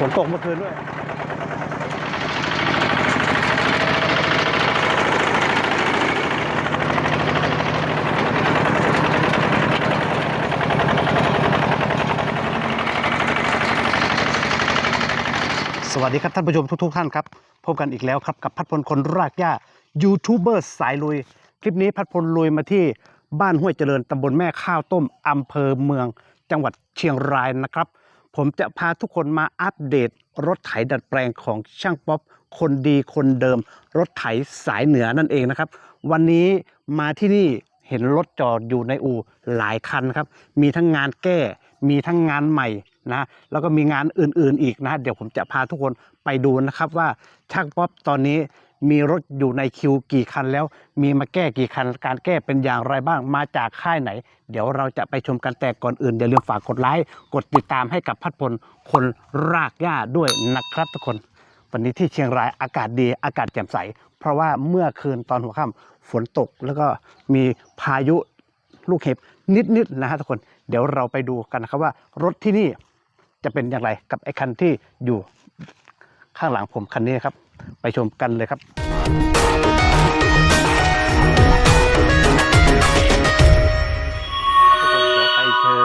ฝนตกเมื่อคืนด้วยสวัสดีครับท่านผู้ชมทุกๆท่านครับพบกันอีกแล้วครับกับพัดพลคนรากหญ้ายูทูบเบอร์สายลุย คลิปนี้พัดพลลุยมาที่บ้านห้วยเจริญตำบลแม่ข้าวต้มอำเภอเมือง จังหวัดเชียงรายนะครับ ผมจะพาทุกคนมาอัปเดตรถไถดัดแปลงของช่างป๊อปคนดีคนเดิม รถไถสายเหนือนั่นเองนะครับ วันนี้มาที่นี่เห็นรถจอดอยู่ในอู่หลายคันครับ มีทั้งงานแก้ มีทั้งงานใหม่นะแล้วก็มีงานอื่นๆอีกนะ เดี๋ยวผมจะพาทุกคนไปดูนะครับว่าช่างป๊อปตอนนี้ มีรถอยู่ในคิวกี่คันแล้ว มีมาแก้กี่คัน การแก้เป็นอย่างไรบ้างมาจากค่ายไหน เดี๋ยวเราจะไปชมกันแต่ก่อนอื่น อย่าลืมฝากกดไลค์กดติดตามให้กับพัดพลคนรากหญ้าด้วยนะครับทุกคน วันนี้ที่เชียงรายอากาศดีอากาศแจ่มใส เพราะว่าเมื่อคืนตอนหัวค่ำฝนตกแล้วก็มีพายุลูกเห็บนิดๆนะฮะทุกคนเดี๋ยวเราไปดูกันนะครับว่ารถที่นี่จะเป็นอย่างไรกับไอ้คันที่อยู่ข้างหลังผมคันนี้ครับ ไปชมกันเลยครับทุกคนเดี๋ยวไปเจอ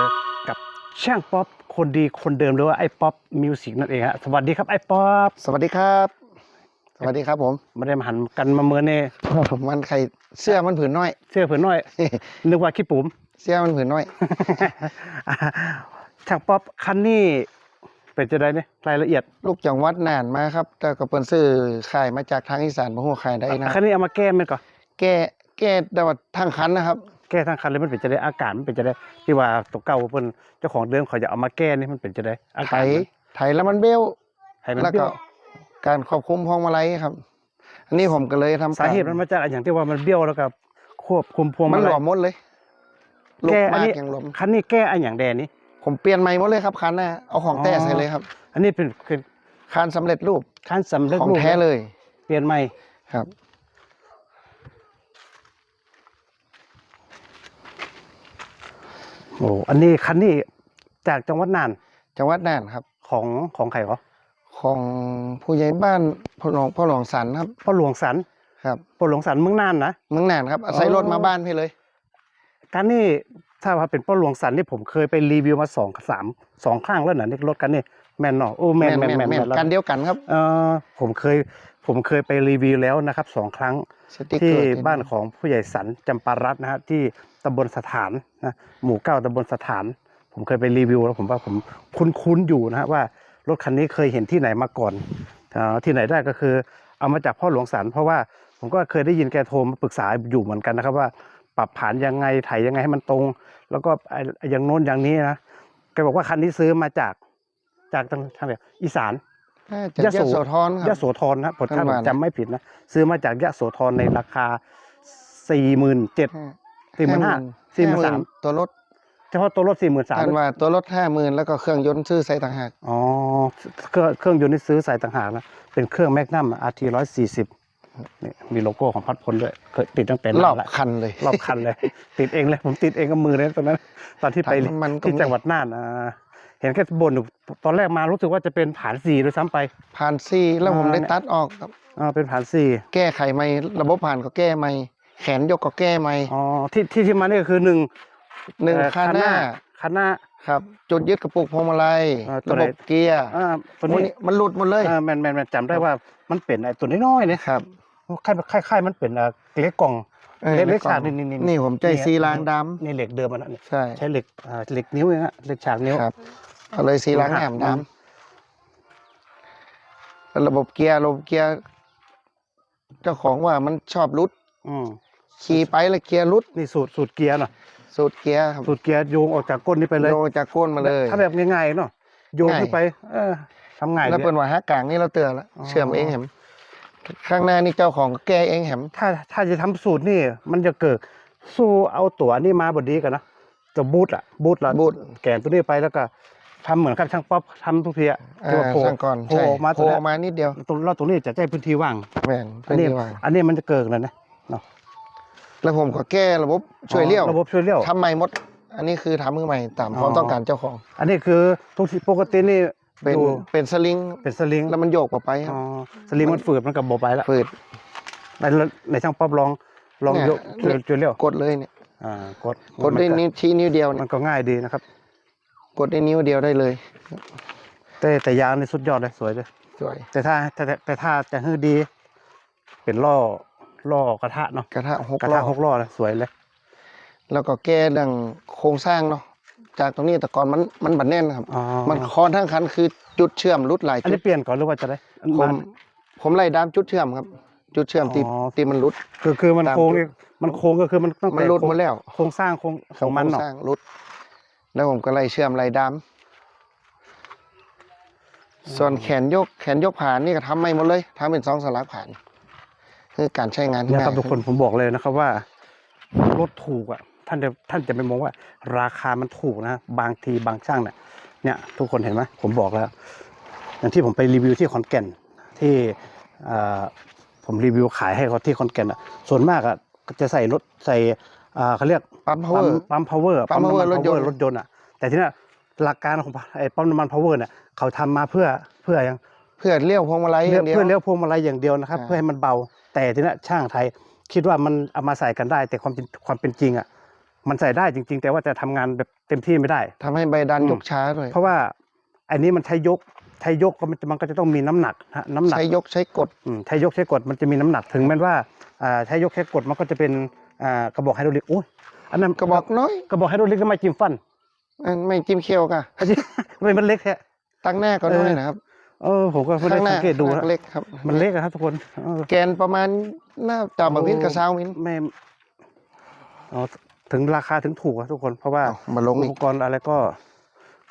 กับช่างป๊อปคนดีคนเดิมหรือว่าไอ้ป๊อปมิวสิกนั่นเองฮะสวัสดีครับไอ้ป๊อปสวัสดีครับ สวัสดีครับผมไม่ได้มาหันกันมาเมินเน่มันใครเสื้อมันผืนน้อย เสื้อเผืนน้อย นึกว่าขี้ปุ๋มเสื้อมันผืนน้อยช่างป๊อปคันนี้ เป็นจะได้เนี่ยรายละเอียดลูกจังหวัดน่านมาครับ แต่ก็เปิ้นซื้อขายมาจากทางอีสานบ่ฮู้ขายได้นะคันนี้เอามาแก้มันก่อนแก้แก้แต่ว่าทางคันนะครับ แก้ทั้งคันเลยมันเป็นจะได้อากาศมันเป็นจะได้ ที่ว่าตัวเก่าเพิ่นเจ้าของเดิมเขาจะเอามาแก้นี่มันเป็นจะได้อาไถกาศมันไถแล้วมันเบี้ยวให้มันแล้วเบี้ก็ยวการควบคุมพวงมาลัยครับ อันนี้ผมก็เลยทำสาเหตุมันมาจากอย่างที่ว่ามันเบี้ยวแล้วก็ควบคุมพวงมัมานหลลัวยมหมดเลยลูกแก้อันมากนี้ยังหลวมคันนี้แก้อันอย่างแดนนี้ ผมเปลี่ยนใหม่หมดเลยครับคันน่ะเอาของแท้ใส่เลยครับ อันนี้เป็นคือคันสำเร็จรูปคันสำเร็จของรูปแท้เลย เปลี่ยนใหม่ครับโอ้อันนี้คันนี้จากจังหวัดน่านจังหวัดน่านครับ ของของใครเหรอของผู้ใหญ่บ้านพ่อหลวงพ่อหลวงสันครับพ่อหลวงสันครับพ่อหลวงสันเมืองน่านนะเมืองน่านครับอาศัยอ๋อรถมาบ้านพี่เลยการนี่ ถ้าว่าเป็นพ่อหลวงสันนี่ผมเคยไปรีวิวมาสองสามสองครั้งแล้วนะนี่รถกันนี่แมนเนาะโอ้แมนแมนแมนแม่แมนแล้วกันเดียวกันครับเออผมเคยผมเคยไปรีวิวแล้วนะครับสองครั้งสติ๊กเกที่อร์บ้านของผู้ใหญ่สันจำปารัตน์นะฮะที่ตำบลสถานนะหมู่เก้าตำบลสถาน ผมเคยไปรีวิวแล้วผมว่าผมคุ้นๆอยู่นะฮะว่ารถคันนี้เคยเห็นที่ไหนมาก่อนเอ่อที่ไหนได้ก็คือ เอามาจากพ่อหลวงสันเพราะว่าผมก็เคยได้ยินแกโทรมาปรึกษาอยู่เหมือนกันนะครับว่า ปรับผ่านยังไงไถยังไงให้มันตรง แล้วก็ไอ้ไอ้อย่างโน้นอย่างนี้นะแกบอกว่าคันนี้ซื้อมาจากจากทางทางไหนอีสานน่าจะยะโสยะโสธรคยะรับโสธรนะผมถ้าท่านผมว่านะจำไม่ผิดนะซื้อมาจากยะโสธรในราคาสี่หมื่นเจ็ดสี่หมื่นห้าสี่หมื่นสามตัวรถเฉพาะตัวรถสี่หมื่นสามท่านว่าตัวรถห้าหมื่นแล้วก็เครื่องยนต์ซื้อใส่ต่างหากอ๋อเครื่องเครื่องยนต์นี่ซื้อใส่ต่างหากนะเป็นเครื่องแมกนัมอาร์ทีร้อยสี่สิบ นี่มีโลโก้ของพัดพลด้วยเคยติดตั้งแต่รนาอนบละคันเลย รอบคันเลย ติดเองเลย ผมติดเองกับมือเลยตอนนั้น ตอนที่ไปถังน้ำมันก็ที่มีจังหวัดน่านอ่าเห็นแค่บนอยู่ตอนแรกมารู้สึกว่าจะเป็นผานสี่ด้วยซ้ำไป ผ่านซี่แล้วผมอ่าได้เนี่ยตัดออกครับอ่าเป็นผานสี่แก้ไขใหม่ระบบผ่านก็แก้ใหม่แขนยกก็แก้ใหม่อ๋อที่ที่ที่มานี่ก็คือหนึ่งหนึ่งเอ่อคันหน้าคันหน้าครับจุดยึดกระปุกพวงมาลัยอ่าตัวระไหนบบเกียร์อ่าตัวพวกนี้นี้มันหลุดหมดเลยอ่าแมนแมนแมนจำได้ว่ามันเป็นไอ้ตัวน้อยๆเนี่ยครับ คล้ายคล้ายคล้ายมันเป็นอ่าเล็กกล่องออเล็กเล็กแล้วฉากนี่นี่นี่นี่ผมใจนี่ซีรางดนี่เหล็กเดิมมันนะเนี่ยำใช่ใช้เหล็กอ่าเหล็กนิ้วเองฮะเหล็กฉากนิ้ว ครับเอาเลยซีรางแหนมอืดมำแล้วระบบเกียร์ระบบเกียร์เจ้าของว่ามันชอบรุดอืมขี่ไปแล้วเกียร์รุดนี่สูตรสูตรเกียร์เนาะสูตรเกียร์ครับสูตรเกียร์โยงออกจากก้นนี้ไปเลยโยจากก้นมาเลย ถ้าแบบง่ายๆเนาะโยงง่ายขึ้นไป เออทำง่ายแล้วเลเปิ้ยนว่าฮักกลางนี่เราเตือนแล้วอ๋อ เชื่อมเองแหม ข้างหน้านี่เจ้าของก็แก้เองแหมถ้าถ้าจะทำสูตรนี่ มันจะเกิดสู้เอาตัวนี่มาบดดีกันนะตัวบูทอะบูทละบูทแกนตัวนี้ไปแล้วก็ทำเหมือนกับช่างป๊อปทำทุกทีอะที่ว่าอ่าโผล่ช่างก่อนโผล่ใช่ออกมาโผตัวล่เนี้อยอกมานิดเดียวตรงเราตรงนี้จะใช้พื้นที่ว่างแม่นอันนี้พื้ที่ว่างอันนี้มันจะเกิดเลยนะเนาะแล้วผมก็แก้ระบบช่วยเลี้ยวอ๋อระบบช่วยเลี้ยวทำใหม่หมด อันนี้คือทำมือใหม่ตามความอ๋อต้องการเจ้าของ อันนี้คือทุกทีปกตินี่ เป็นดูเป็นสลิงเป็นสลิงแล้วมันโยกออกไปคอ๋รัอบสลิงมันฝืดมันกับบไปแล้วฝืด ในในช่างป๊อปลองลองเนี่ย ยกเนี่ยจุดเร็วกดเลยเนี่ยอ่ากดกดด้วยมันนิ้วชี้นิ้วเดียวมัเนี่ยนก็ง่ายดีนะครับ กดด้วยนิ้วเดียวได้เลย แต่แต่ยางนี่สุดยอดเลยสวยเลย สวย แต่ถ้าแต่แต่แต่ถ้าจะให้ดี เป็นล่อล่อกระทะเนาะกระทะหกกระล้ทะอหกล่อเลยสวยเลย แล้วก็แก้ดังโครงสร้างเนาะ จากตรงนี้แต่ก่อนมันมันบันแน่นครับ อ๋อมันคอนทั้งคันคือจุดเชื่อมรุดหลายอันจุนี้ดเปลี่ยนก่อนหรือว่าจะได้ผมผมไล่ดามจุดเชื่อมครับ จุดเชื่อมที่อ๋อ ที่มันรุด คือคือมันตามโค้งจุดนี่มันโค้งก็คือมันตั้งมัแต่นรุดโค้หงมดแล้วโครงสร้างโครงของมันโครเนาะงสร้างรุด แล้วผมก็ไล่เชื่อมไล่ดามส่วนแขนยกแขนยกผ่านนี่ก็ทำไม่หมดเลยทำเป็นสองสลักผ่าน คือการใช้งานที่เนี่ยง่ายครับทุกคนผมบอกเลยนะครับว่า รถถูกอะท่านจะท่านจะไปมองว่า ราคามันถูกนะ บางทีบางช่างเนี่ยเนี่ยทุกคนเห็นไหมผมบอกแล้ว อย่างที่ผมไปรีวิวที่ขอนแก่นที่เอ่อผมรีวิวขายให้เขาที่ขอนแก่นอะส่วนมากอะก็จะใส่รถใส่อ่าเขาเรียกปั๊ม power ปั๊ม power ปั๊ม power รถยนต์รถยนต์อะแต่ทีเนี้ยหลักการของไอ้ปั๊มน้ำมัน power เนี่ยเขาทำมาเพื่อเพื่อยังเพื่อเลี้ยวพวงมาลัยอเพื่อย่างเดียวเพื่อเลี้ยวพวงมาลัยอย่างเดียวนะครับอ่าเพื่อให้มันเบา แต่ทีเนี้ยช่างไทยคิดว่ามันเอามาใส่กันได้ แต่ความจริงความเป็นจริงอะ มันใส่ได้จริง ๆ แต่ว่าจะทำงานแบบเต็มที่ไม่ได้ ทำให้ใบดันอืม ยกช้าด้วยเพราะว่าอันนี้มันใช้ยกใช้ยกก็มันจะมันก็จะต้องมีน้ำหนักฮะน้ำหนัก ใช้ยกใช้กด อืมใช้ยกใช้กดมันจะมีน้ำหนักถึงแม้ว่าอ่าใช้ยกใช้กดมันก็จะเป็นอ่ากระบอกไฮดรอลิกโอ้ยอันนั้นกระบอกน้อยกระบอกไฮดรอลิกก็ไม่จิ้มฟันอันไม่จิ้มเคี้ยวก่ะทำไมมันเล็กแค่ตั้งหน้าก็น้อยเออนะครับเออผมก็ไม่ได้ข้างหสัน้างเกตดูนะเล็กครับ มันเล็กอะครับทุกคนเออ แกนประมาณหน้าจ่าบะวินกับซาวมิน ไม่อ๋อ ถึงราคาถึงถูกอะทุกคน เพราะว่าเอามาลงอุอีปกกรณ์อะไรก็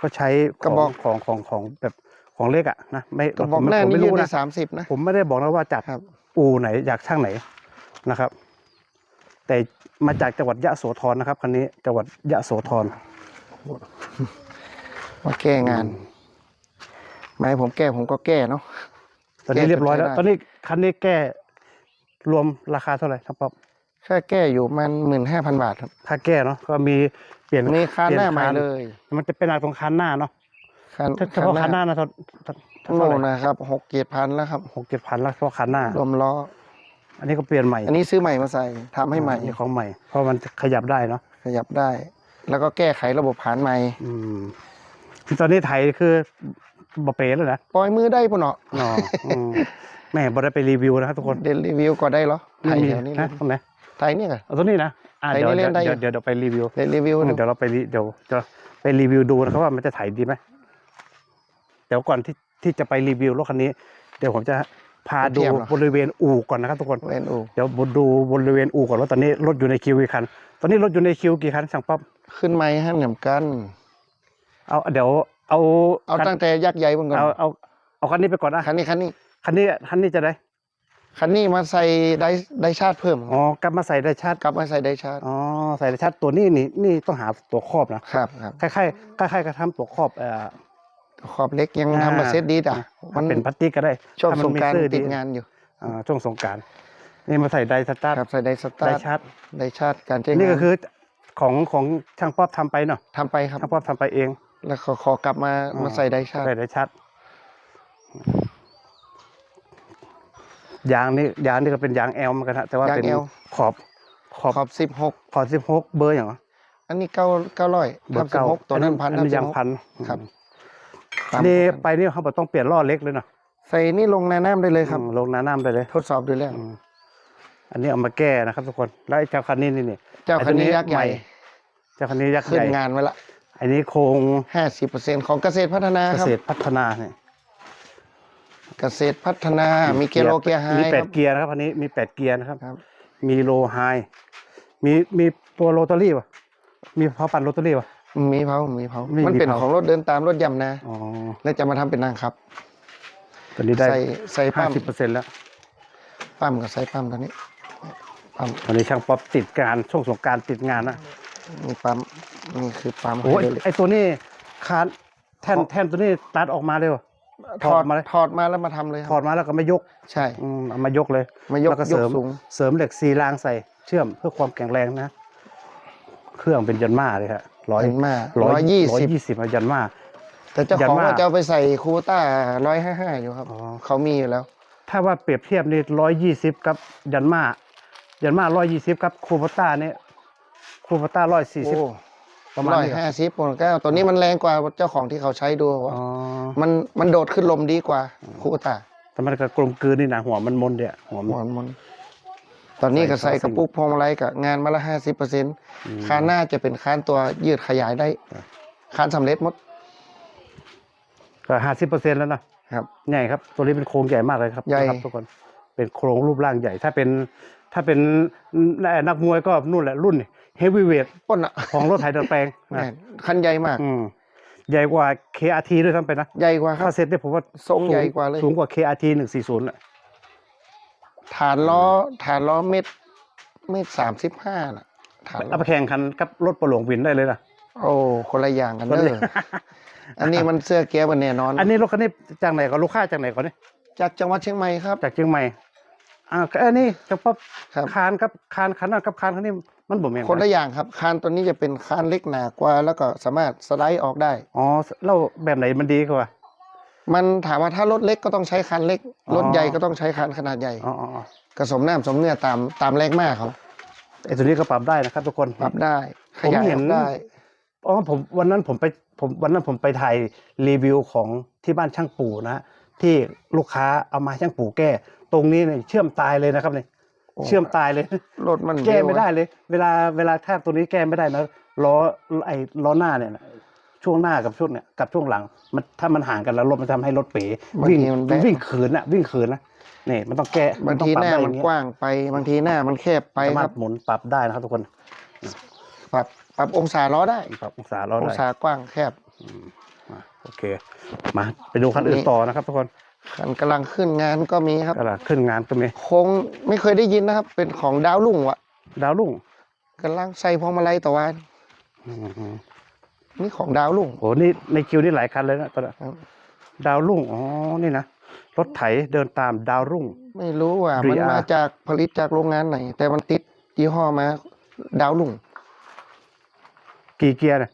ก็ใช้กระบอก ของของของของแบบของเล็กอะนะไม่กระบอกผมหน้าผมนี่ไม่ยืรู้นในนะสามสิบนะ ผมไม่ได้บอกนะว่าจากครับ อู่ไหนจากช่างไหนนะครับ แต่มาจากจังหวัดยะโสธรนะครับคันนี้จังหวัดยะโสธร มาแก้งานไม่ให้ผมแก้ผมก็แก้เนาะ ตอนนี้แก้เรียบร้อยแล้วใช้ได้ ตอนนี้คันนี้แก้รวมราคาเท่าไหร่ครับป๊อป แค่แก้อยู่มันหมื่นห้าพันบาทครับถ้าแก้เนาะก็มีเปลี่ยนนี่คานหน้าใหม่ปนเลย มันจะเป็นอะไรของคันหน้าเนาะคันถ้าเฉพาะคันหน้านะเท่าเท่าเท่าโน่ไหร่นนะครับหกเจ็ดพันแล้วครับหกเจ็ดพันแล้วเฉพาะคันหน้ารวมล้ออันนี้ก็เปลี่ยนใหม่ อันนี้ซื้อใหม่มาใส่ทำให้ใหม่อันนี้ของใหม่ เพราะมันขยับได้เนาะขยับได้ แล้วก็แก้ไขระบบผ่านใหม่ อืมที่ตอนนี้ไทยคือบะเป๋แล้วนะปล่อยมือได้ปุ่นเนาะอ๋ออืมแม่บอได้ไปรีวิวนะครับทุกคนเดลิวิวก็ได้เหรอไทไม่ยมีแถวนี้เลนะยตรงไหน ไทยนี่ไงเอาตัวนี้นะอ่าไทยเดี๋ยวนี่เล่เดี๋ยวนได้อยู่เดี๋ยวเดี๋ยวไปรีวิวเดลิวิวเดี๋ยวเราไปรีเดี๋ยวจะไปรีวิวดูนะครับว่ามันจะถ่ายดีไหมเดี๋ยวก่อนที่ที่จะไปรีวิวรถคันนี้ เดี๋ยวผมจะพาดูบริเวณอู่ก่อนนะครับทุกคนเวนอูเดี๋ยวดูบริเวณอู่ก่อนว่าตอนนี้รถอยู่ในคิวกี่คัน ตอนนี้รถอยู่ในคิวกี่คันช่างป๊อปขึ้นไม้ให้เหมือนกัน เอาเดี๋ยวเอาเอาตั้งแต่ยักษ์ใหญ่บนก่อนเอาเอาเอาคันนี้ไปก่อนนะคันนี้คันนี้คันนี้คันนี้จะได้ คันนี้มาใส่ไดไดชาร์จเพิ่มอ๋อกลับมาใส่ได้ชาร์จกลับมาใส่ไดชาร์จอ๋อใส่ได้ชาร์จตัวนี้นี่นี่ต้องหาตัวครอบนะครับครับคล้ายๆคล้ายๆกับทำตัวครอบเอ่อขอบเล็กยังอ่าทำมาเซตดีอะถ้าเป็นพลาสติกก็ได้ช่วงถ้ามันสงกรารมีเสื้อติดงานอยู่อ่าช่วงสงกรารนี่มาใส่ไดสตาร์ทครับใส่ไดสตาไดร์ทชาร์จไดชาร์จการใช้งานนี่ก็คือของของช่างป๊อปทำไปเนาะทำไปครับช่างป๊อปทำไปเอง แล้วขอขอกลับมาอ่ามมาใส่ไดชาร์จใส่ไดชาร์จ ยางนี่ยางนี่ก็เป็นยางแอลเหมือนกันฮะแต่ว่าเป็นขอบขอบขอบสิบหกขอบสิบหกเบอร์อย่างเหรออันนี้เก้าเก้าร้อยเบอทับร์สิบเก้าหกตัวนั้นพันอัทับนี้สิยาบงหกพันครับอันนี้ไปนี่เขาบอกต้องเปลี่ยนล้อเล็กเลยเนาะใส่นี่ลงในน้ำได้เลยครับ อืมลงน้ำน้ำไปเลย ทดสอบดูแล้ว อืม อันนี้เอามาแก้นะครับทุกคนแล้วไอ้เจ้าคันนี้นี่นี่เจ้าคันนี้ยักษ์ใหญ่ เจ้าคันนี้ยักษ์ขึ้ใหนญ่งานไว้ละอันนี้โครงห้าสิบเปอร์เซ็นต์ของเกษตรพัฒนาเกครับ ษตรพัฒนาเนี่ย เกษตรพัฒนา มีเกียร์โลเกียร์ไฮมีแปคดรับเกียร์นะครับอันนี้มีแปดเกียร์นะครับ ครับ มีโลไฮมีมีตัวโรตารี่ป่ะมีพอปั่นโรตารี่ป่ะ มีเผามีเผามีมันเป็นมีเผา ของรถเดินตามรถยำนะ อ๋อแล้วจะมาทำเป็นนางครับตัวนี้ได้ใส่ใส่ห้าปั๊มสิบเปอร์เซ็นต์แล้ว ปั๊มกับใส่ปั๊มตัวนี้ปั๊มตอนนี้ช่างป๊อปติดงานช่วงสงกรารติดงานนะนี่ปั๊มนี่คือปั๊มโอ้ยไฮดรอลิกไอตัวนี้คานแท่นแท่นตัวนี้ตัดออกมาเลยว่ะ ถถออดดมาเลยถอดมาแล้วมาทำเลยคถอรับดมาแล้วก็ไม่ยกใช่อืมเอามายกเลยมายกแล้วก็ยเสริกมสูงเสริมเหล็กซีรางใส่เชื่อมเพื่อความแข็งแรงนะ เครื่องเป็นยันมาเลยครับร้อยเห็นมากร้ร้ออยยยี่ร้อยสิบยี่สิบยันมาแต่เจ้ายันของว่าว่าจะเอาไปใส่คูโบต้าร้อยห้าห้าอยู่ครับอ๋อเขามีอยู่แล้ว ถ้าว่าเปรียบเทียบนี่ร้อยยี่สิบกับยันมายันมาร้อยยี่สิบกับคูปต้าเนี่ยคูปต้าร้อยสี่สิบโอ้ ประมาณร้อยนี้ห้าสิบปนแก้วตัวนี้มันแรงกว่าเจ้าของที่เขาใช้ดูว่าอ๋อมันมันโดดขึ้นลมดีกว่าคูโบต้าแต่มันก็กลมกลืนนี่นะหัวมันมนเดียหัวมันหัวมัน ตอนนี้ก็ใส่ใส่ซอสกระปุกพวงมาลัยกับงานมาละห้าสิบเปอร์เซ็นต์คานหน้าจะเป็นคานตัวยืดขยายได้คานสำเร็จหมดก็ห้าสิบเปอร์เซ็นต์แล้วนะครับ ใหญ่ครับ ตัวนี้เป็นโครงใหญ่มากเลยครับใหญ่ นะครับทุกคนเป็นโครงรูปร่างใหญ่ ถ้าเป็นถ้าเป็นนักมวยก็นู่นแหละรุ่น เฮฟวีเวทป้นอะของรถไถดัดแปลงนะแม่นคันใหญ่มาก อืมใหญ่กว่า KRT ด้วยซ้ำไปนะ ใหญ่กว่าครัถ้าบ เซ็ตเนี่ยผมว่าทรงใหญ่กว่าเลย สูงกว่า KRT หนึ่งสี่ศูนย์ะฐานล้อฐานล้อเม็ดเม็ดสามสิบห้าน่ะฐานล้เอาอไปแข่งขันกับรถประหลวงวินได้เลยนะ โอ้คนละอย่างกันคนเด้ละออันนี้มันเสื้อเกียร์มันแน่นอนอันนี้รถคันนี้จากไหนก่อนลูกค้าจากไหนก่อนเนี่ยจากจังหวัดเชียงใหม่ครับ จากเชียงใหม่อ่าอันนี้เฉพาะครับ คานกับคานคันนั้นกับคานคันนี้ มันบ่แม่นคนกัละอย่างครับคานตัวนี้จะเป็นคานเล็กหนากว่า แล้วก็สามารถสไลด์ออกได้ อ๋อแล้วแบบไหนมันดีกว่า มันถามว่าถ้ารถเล็กก็ต้องใช้คันเล็กอ๋อรถใหญ่ก็ต้องใช้คันขนาดใหญ่อ๋ออ๋ออ๋อผสมน้ำสมเนื้อตามตามแรงมากเขาไอ้ตัวนี้ก็ปรับได้นะครับทุกคนปรับได้ขผมยายเห็อนอกได้อ๋อผมวันนั้นผมไปผมวันนั้นผมไปถ่ายรีวิวของที่บ้านช่างปู่นะที่ลูกค้าเอามาช่างปู่แก้ ตรงนี้เนี่ยเชื่อมตายเลยนะครับเนี่ยโอ้ เชื่อมตายเลยรถมันแก้เร็วไม่ได้เลย เวลาเวลาถ้าตัวนี้แก้ไม่ได้นะล้อไอ้ล้อหน้าเนี่ยนะช่วงหน้ากับช่วงเนี่ยกับช่วงหลัง มันถ้ามันห่างกันแล้วรถมันทำให้รถเป๋บางวิ่งทีมันแบะวิ่งขืนอะวิ่งขืนนะนี่มันต้องแก้บางต้องทีปรับหน้าได้อมันย่างเงี้ยกว้างไป บางทีหน้ามันแคบไปสาคมารัรบถหมุนปรับได้นะครับทุกคน ปรับปรับองศาล้อได้ปรับองศาล้อองได้ศากว้างแคบอะโอเค มาไปดูคันอื่นต่อนะครับทุกคน คันกำลังขึ้นงานก็มีครับ ตลาดขึ้นงานก็มีคงไม่เคยได้ยินนะครับ เป็นของดาวลุ่งวะดาวรุ่งกำลังใส่พวงมาลัยต่อวันอืมนี่ของดาวลุ่ง โอ้นี่ในคิวนี่หลายคันเลยนะตอนนั้นครับ ดาวรุ่งอ๋อนี่นะรถไถเดินตามดาวรุ่ง ไม่รู้ว่า DR มันมาจากผลิตจากโรงงานไหน แต่มันติดยี่ห้อมาดาวลุ่งกี่เกียร์เนี่ย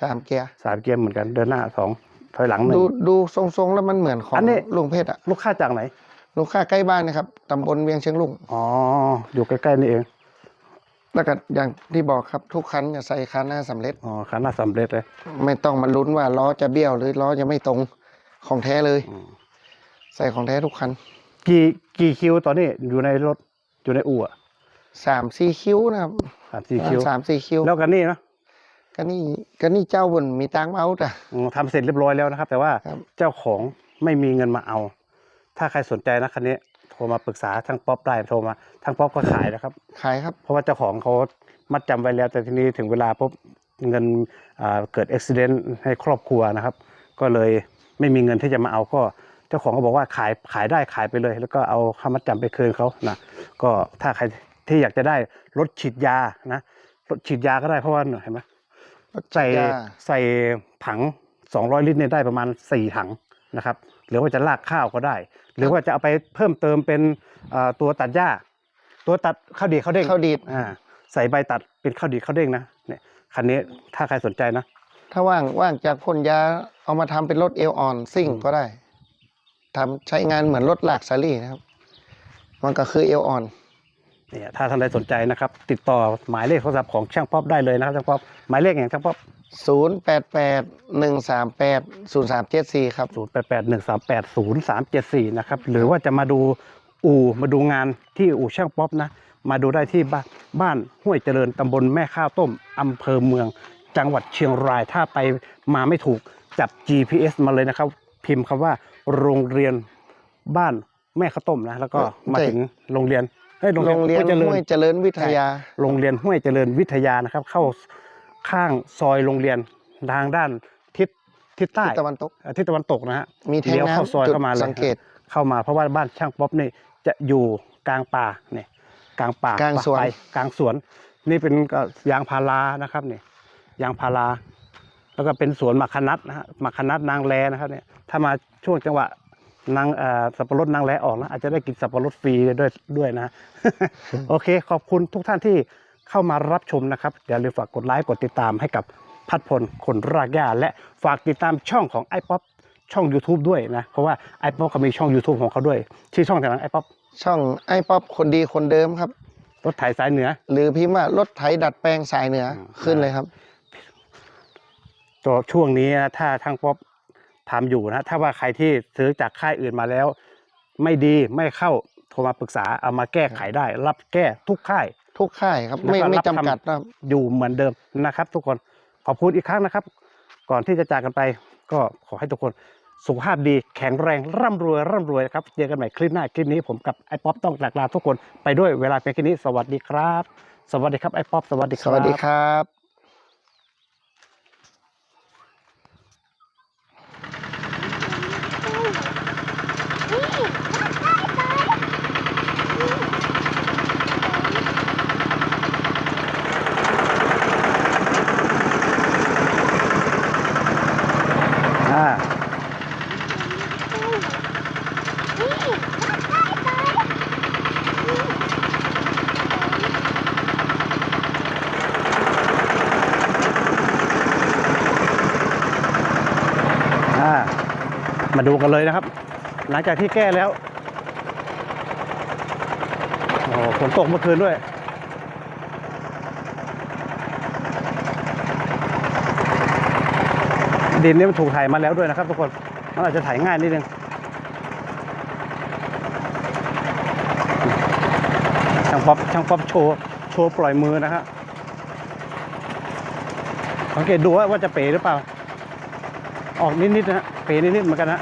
สามเกียร์สามเกียร์เหมือนกันเดินหน้าสอง ถอยหลังหนึ่ง ดูดูทรงๆแล้วมันเหมือนของอันนี้ ลุงเพชรอะลูกค้าจากไหน ลูกค้าใกล้บ้านนะครับตำบลเวียงเชียงลุงอ๋อ อยู่ใกล้ๆนี่เอง แล้วก็อย่างที่บอกครับทุกคันจะใส่คันหน้าสำเร็จ อ๋อคันหน้าสำเร็จเลย ไม่ต้องมาลุ้นว่าล้อจะเบี้ยวหรือล้อจะไม่ตรงของแท้เลย อืม ใส่ของแท้ทุกคันกี่กี่คิวตอนนี้อยู่ในรถอยู่ในอู่อะสามสี่คิ้วนะครับสามสี่คิว สามสี่คิ้วแล้วกันนี่นะ ก็นี่ก็นี่เจ้าบนมีตังค์มาเอาจ้ะ อืมทำเสร็จเรียบร้อยแล้วนะครับ แต่ว่าครับ เจ้าของไม่มีเงินมาเอา ถ้าใครสนใจนะคันนี้โทรมาปรึกษาทางป๊อปได้โทรมาทางป๊อปก็ขายนะครับ ขายครับ เพราะว่าเจ้าของเขามัดจำไว้แล้ว แต่ทีนี้ถึงเวลาปุ๊บเงินอ่าเกิดอุบิเหตุให้ครอบครัวนะครับ ก็เลยไม่มีเงินที่จะมาเอาก็ เจ้าของก็บอกว่าขายขายได้ขายไปเลย แล้วก็เอาค่ามัดจำไปคืนเขานะก็ถ้าใครที่อยากจะได้รถฉีดยานะรถฉีดยาก็ได้เพราะว่าเห็นไหม ใส่ยาใส่ถัง 200 ลิตรเนี่ยได้ประมาณ 4 ถังนะครับ หรือว่าจะลากข้าวก็ได้ หรือว่าจะเอาไปเพิ่มเติมเป็นอ่าตัวตัดหญ้า ตัวตัดข้าวดีข้าวเด้งข้าวดีดอ่าใส่ใบตัดเป็นข้าวดีข้าวเด้งนะเนี่ยคันนี้ถ้าใครสนใจนะ ถ้าว่างว่างจากพ่นยาเอามาทำเป็นรถเอลออนซิ่งก็ได้ทำใช้งานเหมือนรถลากซาลี่นะครับ มันก็คือเอลออน เนี่ยถ้าท่านใดสนใจนะครับ ติดต่อหมายเลขโทรศัพท์ของช่างป๊อปได้เลยนะครับช่างป๊อปหมายเลขอย่างช่างป๊อปศูนย์แปดแปดหนึ่งสามแปดศูนย์สามเจ็ดสี่ครับ ศูนย์แปดแปดหนึ่งสามแปดศูนย์สามเจ็ดสี่นะครับหรือว่าจะมาดูอู่มาดูงานที่อู่ช่างป๊อปนะ มาดูได้ที่บ้านบ้านห้วยเจริญตำบลแม่ข้าวต้มอำเภอเมือง จังหวัดเชียงรายถ้าไปมาไม่ถูกจับ GPS มาเลยนะครับ พิมพ์คำว่าโรงเรียนบ้านแม่ข้าวต้มนะแล้วก็มาใช่ถึงโรงเรียน เอ้ยโรงเรียนห้วยเจริญห้วยเจริญวิทยา โรงเรียนห้วยเจริญวิทยานะครับ เข้าข้างซอยโรงเรียนทางด้านทิศทิศใต้ทิศตะวันตกเอ่อทิศตะวันตกนะฮะมีแท้งเลี้ยวเข้าซอยน้ำจุดเข้ามาเลยสังเกตเข้ามาเพราะว่าบ้านช่างป๊อปนี่จะอยู่กลางป่าเนี่ยกลางป่ากลางสวนไปกลางสวน นี่เป็นก็ยางพารานะครับนี่ยางพาราแล้วก็เป็นสวนหมากคนัดนะฮะหมากคนัดนางแลนะครับเนี่ยถ้ามาช่วงจังหวะ นางเอ่อสับปะรดนางแลออกนะอาจจะได้กินสับปะรดฟรีด้วยด้วยนะฮะโอเค ขอบคุณทุกท่านที่เข้ามารับชมนะครับอย่าลืมฝากกดไลค์กดติดตามให้กับพัดพลคนรากหญ้าและฝากติดตามช่องของไอป๊อปช่อง YouTube ด้วยนะ เพราะว่าไอป๊อปก็มีช่อง YouTube ของเขาด้วย ชื่อช่องทางนั้นไอป๊อปช่องไอ้ป๊อปคนดีคนเดิมครับ รถไถสายเหนือ หรือพิมพ์ว่ารถไถดัดแปลงสายเหนืออมขึ้นเลยครับ ตัวช่วงนี้นะถ้าทางป๊อป ทำอยู่นะ ถ้าว่าใครที่ซื้อจากค่ายอื่นมาแล้ว ไม่ดีไม่เข้าโทรมาปรึกษาเอามาแก้ไขได้ รับแก้ทุกค่าย ทุกค่ายครับ ไม่แล้วก็ไม่รับจำทำกัดนะครับอยู่เหมือนเดิมนะครับ ทุกคนขอบคุณอีกครั้งนะครับ ก่อนที่จะจากกันไป ก็ขอให้ทุกคนสุขภาพดีแข็งแรงร่ำรวยร่ำรวยนะครับเจอกันใหม่คลิปหน้าคลิปนี้ผมกับไอป๊อปต้องจากลาทุกคนไปด้วยเวลาเพียงแค่นี้สวัสดีครับ สวัสดีครับไอป๊อปสวัสดีคสรับวัสดีครับ อ่าอ่า มาดูกันเลยนะครับ หลังจากที่แก้แล้วโอ้ฝนตกเมื่อคืนด้วย ดินนี่มันถูกถ่ายมาแล้วด้วยนะครับทุกคน มันอาจจะถ่ายง่ายนิดนึงช่างป๊อปช่างป๊อปโชว์โชว์ปล่อยมือนะครับสังเกตดูว่าว่าจะเป๋หรือเปล่า ออกนิดๆนะฮะ เป๋นิดๆเหมือนกันนะ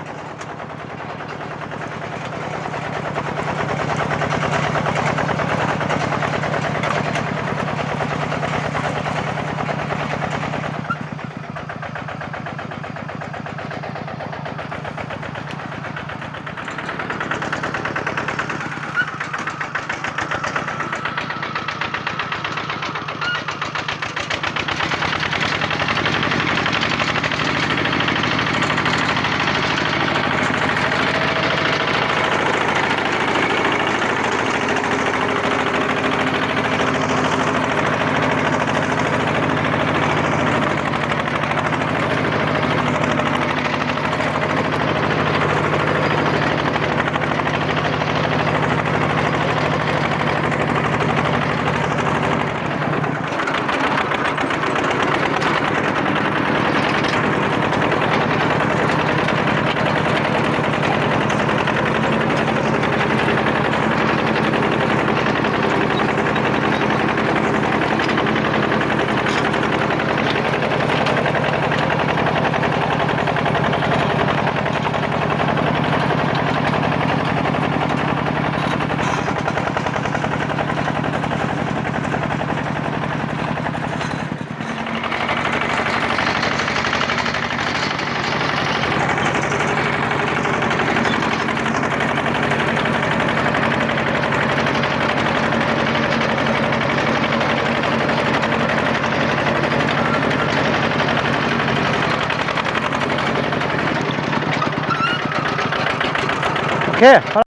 โอเค